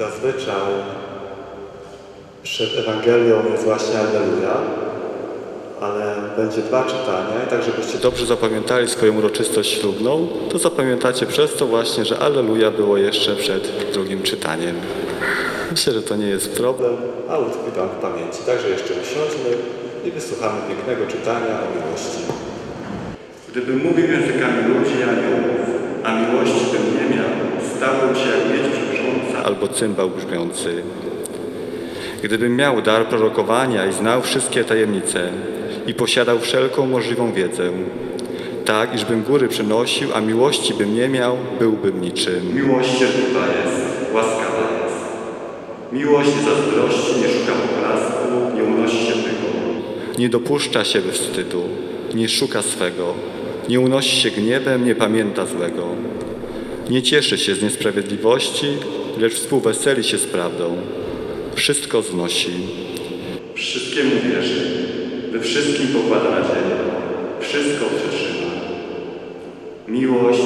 Zazwyczaj przed Ewangelią jest właśnie Alleluja, ale będzie dwa czytania i tak, żebyście dobrze zapamiętali swoją uroczystość ślubną, to zapamiętacie przez to właśnie, że Alleluja było jeszcze przed drugim czytaniem. Myślę, że to nie jest problem, a utkwi Wam w pamięci. Także jeszcze usiądźmy i wysłuchamy pięknego czytania o miłości. Gdybym mówił językami ludzi aniołów, a miłości bym nie miał, stałbym się jak miedź brzmiąca. Albo cymbał brzmiący. Gdybym miał dar prorokowania i znał wszystkie tajemnice i posiadał wszelką możliwą wiedzę, tak iżbym góry przenosił, a miłości bym nie miał, byłbym niczym. Miłość cierpliwa jest, łaskawa jest. Miłość zazdrości, nie szuka poklasku, nie unosi się tylko. Nie dopuszcza się wstydu, nie szuka swego, nie unosi się gniewem, nie pamięta złego. Nie cieszy się z niesprawiedliwości, lecz współweseli się z prawdą. Wszystko znosi. Wszystkiemu wierzy, we wszystkim pokłada nadzieję, wszystko przetrzyma. Miłość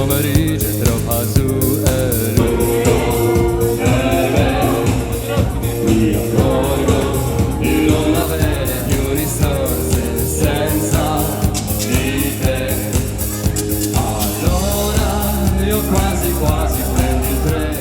Domri Cetro Pazu Eru Non avere più risorse senza di te Allora io quasi quasi prendi il treno.